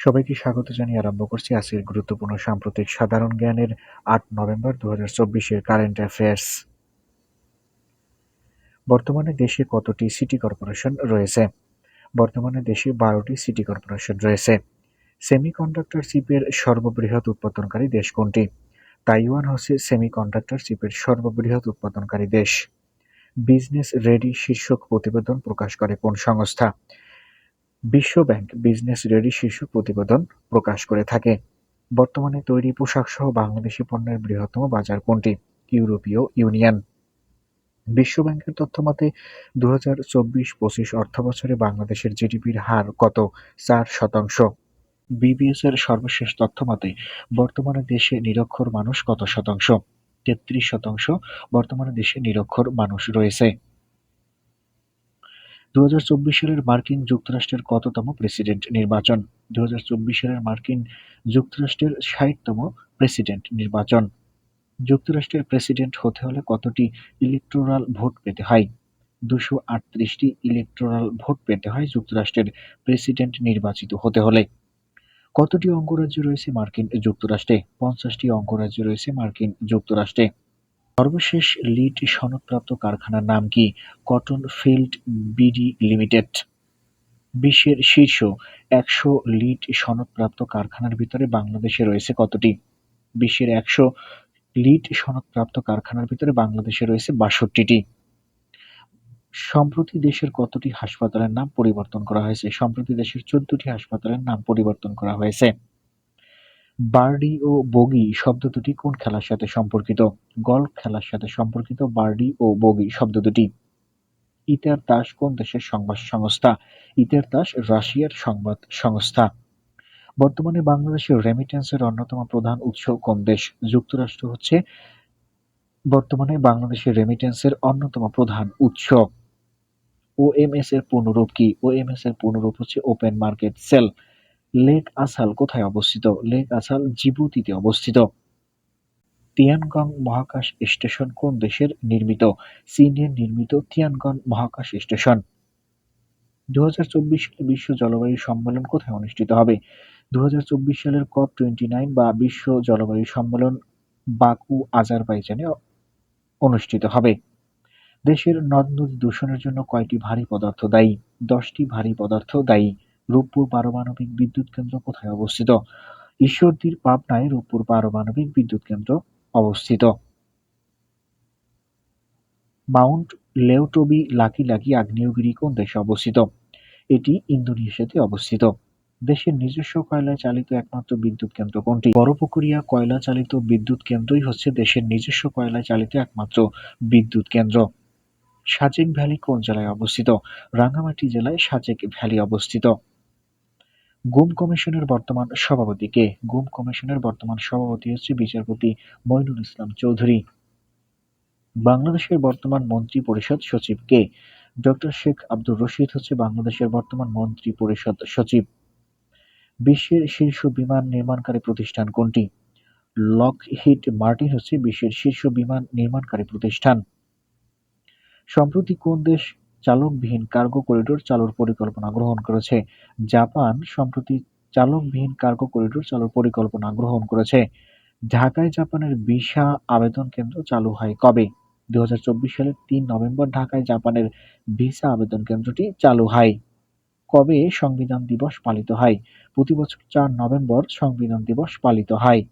সবাইকে স্বাগত জানিয়ে আরম্ভ করছি আজকের গুরুত্বপূর্ণ সাম্প্রতিক সাধারণ জ্ঞানের আট নভেম্বর দু হাজার চব্বিশের কারেন্ট অ্যাফেয়ার্স। বর্তমানে দেশে কতটি সিটি কর্পোরেশন রয়েছে? বর্তমানে দেশে বারোটি সিটি কর্পোরেশন রয়েছে। সেমিকন্ডাক্টর চিপের সর্ববৃহৎ উৎপাদনকারী দেশ কোনটি? তাইওয়ান হচ্ছে সেমিকন্ডাক্টর চিপের সর্ববৃহৎ উৎপাদনকারী দেশ। বিজনেস রেডি শীর্ষক প্রতিবেদন প্রকাশ করে কোন সংস্থা? বিশ্ব ব্যাংক বিজনেস রেডি শীর্ষক প্রতিবেদন প্রকাশ করে থাকে। বর্তমানে তৈরি পোশাক সহ বাংলাদেশি পণ্যের বৃহত্তম বাজার কোনটি? ইউরোপীয় ইউনিয়ন। বিশ্ব ব্যাংকের তথ্য মতে দু হাজার চব্বিশ পঁচিশ অর্থ বছরে বাংলাদেশের জিডিপির হার কত? চার শতাংশ। বিবিএস এর সর্বশেষ তথ্য মতে, বর্তমানে দেশে নিরক্ষর মানুষ কত শতাংশ? তেত্রিশ শতাংশ বর্তমানে দেশে নিরক্ষর মানুষ রয়েছে। দু হাজার চব্বিশ সালের মার্কিন যুক্তরাষ্ট্রের কততম প্রেসিডেন্ট নির্বাচন? দু হাজার চব্বিশ সালের মার্কিন যুক্তরাষ্ট্রের ষাটতম প্রেসিডেন্ট নির্বাচন। যুক্তরাষ্ট্রের প্রেসিডেন্ট হতে হলে কতটি ইলেকটোরাল ভোট পেতে হয়? দুশো আটত্রিশটি ইলেকটোরাল ভোট পেতে হয় যুক্তরাষ্ট্রের প্রেসিডেন্ট নির্বাচিত হতে হলে। কতটি অঙ্গরাজ্য রয়েছে মার্কিন যুক্তরাষ্ট্রে? পঞ্চাশটি অঙ্গরাজ্য রয়েছে মার্কিন যুক্তরাষ্ট্রে। সর্বশেষ লিড সনদপ্রাপ্ত কারখানার নাম কি? Cotton Field BD Limited. বিশ্বের শীর্ষ একশো লিড সনদপ্রাপ্ত কারখানার ভিতরে বাংলাদেশে রয়েছে কতটি? বিশ্বের একশো লিড সনদপ্রাপ্ত কারখানার ভিতরে বাংলাদেশে রয়েছে বাষট্টিটি। সম্প্রতি দেশের কতটি হাসপাতালের নাম পরিবর্তন করা হয়েছে? সম্প্রতি দেশের চোদ্দটি হাসপাতালের নাম পরিবর্তন করা হয়েছে। বার্ডি ও বগি শব্দ দুটি কোন খেলার সাথে সম্পর্কিত? গল্ফ খেলার সাথে সম্পর্কিত বার্ডি ও বগি শব্দ দুটি। ইতার তাস কোন দেশের সংবাদ সংস্থা? ইতার তাস রাশিয়ার সংবাদ সংস্থা। বর্তমানে বাংলাদেশের রেমিটেন্সের অন্যতম প্রধান উৎস কোন দেশ? যুক্তরাষ্ট্র হচ্ছে বর্তমানে বাংলাদেশের রেমিটেন্সের অন্যতম প্রধান উৎস। ওএমএস এর পূর্ণরূপ কি? ওএমএস এর পূর্ণরূপ হচ্ছে open market sale lake Assal কোথায় অবস্থিত? লেক আসাল জিবুতিতে অবস্থিত। তিয়ানগং মহাকাশ স্টেশন কোন দেশের নির্মিত? চীনের নির্মিত তিয়ানগং মহাকাশ স্টেশন। দু সালে বিশ্ব জলবায়ু সম্মেলন কোথায় অনুষ্ঠিত হবে? দুই হাজার চব্বিশ সালের কপ টোয়েন্টি নাইন বা বিশ্ব জলবায়ু সম্মেলন বাকু, আজারবাইজানে অনুষ্ঠিত হবে। দেশের নদ নদী দূষণের জন্য কয়টি ভারী পদার্থ দায়ী? দশটি ভারী পদার্থ দায়ী। রূপপুর পারমাণবিক বিদ্যুৎ কেন্দ্র কোথায় অবস্থিত? ঈশ্বরদীর পাবনায় রূপপুর পারমাণবিক বিদ্যুৎ কেন্দ্র অবস্থিত। মাউন্ট লেউটবি লাকি লাকি আগ্নেয়গিরি কোন দেশে অবস্থিত? এটি ইন্দোনেশিয়াতে অবস্থিত। দেশের নিজস্ব কয়লায় চালিত একমাত্র বিদ্যুৎ কেন্দ্র কোনটি? বড়পুকুরিয়া কয়লা চালিত বিদ্যুৎ কেন্দ্রই হচ্ছে দেশের নিজস্ব কয়লায় চালিত একমাত্র বিদ্যুৎ কেন্দ্র। সাজেক ভ্যালি কোন জেলায় অবস্থিত? রাঙ্গামাটি জেলায় সাজেক ভ্যালি অবস্থিত। গুম কমিশনের বর্তমান সভাপতি কে গুম কমিশনের বর্তমান সভাপতি হচ্ছে বিচারপতি মইনুল ইসলাম চৌধুরী। বাংলাদেশের বর্তমান মন্ত্রী পরিষদ সচিব কে ডক্টর শেখ আব্দুর রশিদ হচ্ছে বাংলাদেশের বর্তমান মন্ত্রী পরিষদ সচিব। বিশ্বের শীর্ষ বিমান নির্মাণকারী প্রতিষ্ঠান কোনটি? লকহিড মার্টিন হচ্ছে বিশ্বের শীর্ষ বিমান নির্মাণকারী প্রতিষ্ঠান। সম্প্রতি কোন দেশ চালকবিহীন কার্গো করিডোর চালুর পরিকল্পনা গ্রহণ করেছে। জাপান সম্প্রতি চালকবিহীন কার্গো করিডোর চালুর পরিকল্পনা গ্রহণ করেছে। ঢাকায় জাপানের ভিসা আবেদন কেন্দ্র চালু হয় কবে? দু হাজার চব্বিশ সালের তিন নভেম্বর ঢাকায় জাপানের ভিসা আবেদন কেন্দ্রটি চালু হয়। কবে সংবিধান দিবস পালিত হয়? প্রতি বছর চার নভেম্বর সংবিধান দিবস পালিত হয়।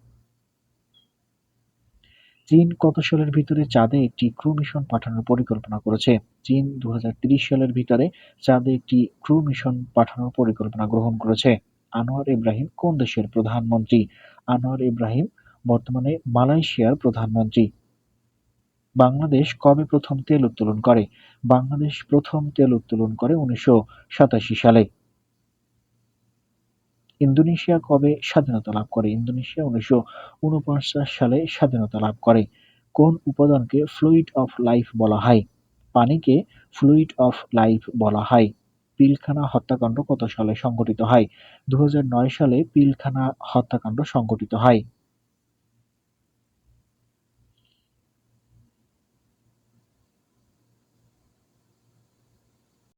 চীন কত সালের ভিতরে চাঁদে একটি ক্রু মিশন পাঠানোর পরিকল্পনা করেছে? চীন দু সালের ভিতরে চাঁদে একটি ক্রু মিশন পাঠানোর পরিকল্পনা গ্রহণ করেছে। আনোয়ার ইব্রাহিম কোন দেশের প্রধানমন্ত্রী? আনোয়ার ইব্রাহিম বর্তমানে মালয়েশিয়ার প্রধানমন্ত্রী। বাংলাদেশ কবে প্রথম তেল উত্তোলন করে? বাংলাদেশ প্রথম তেল উত্তোলন করে উনিশশো সাতাশি সালে। ইন্দোনেশিয়া কবে স্বাধীনতা লাভ করে? ইন্দোনেশিয়া উনিশশো ঊনপঞ্চাশ সালে স্বাধীনতা লাভ করে। কোন উপাদানকে ফ্লুইড অফ লাইফ বলা হয়? পানিকে ফ্লুইড অফ লাইফ বলা হয়। পিলখানা হত্যাকাণ্ড কত সালে সংঘটিত হয়? দু হাজার নয় সালে পিলখানা হত্যাকাণ্ড সংঘটিত হয়।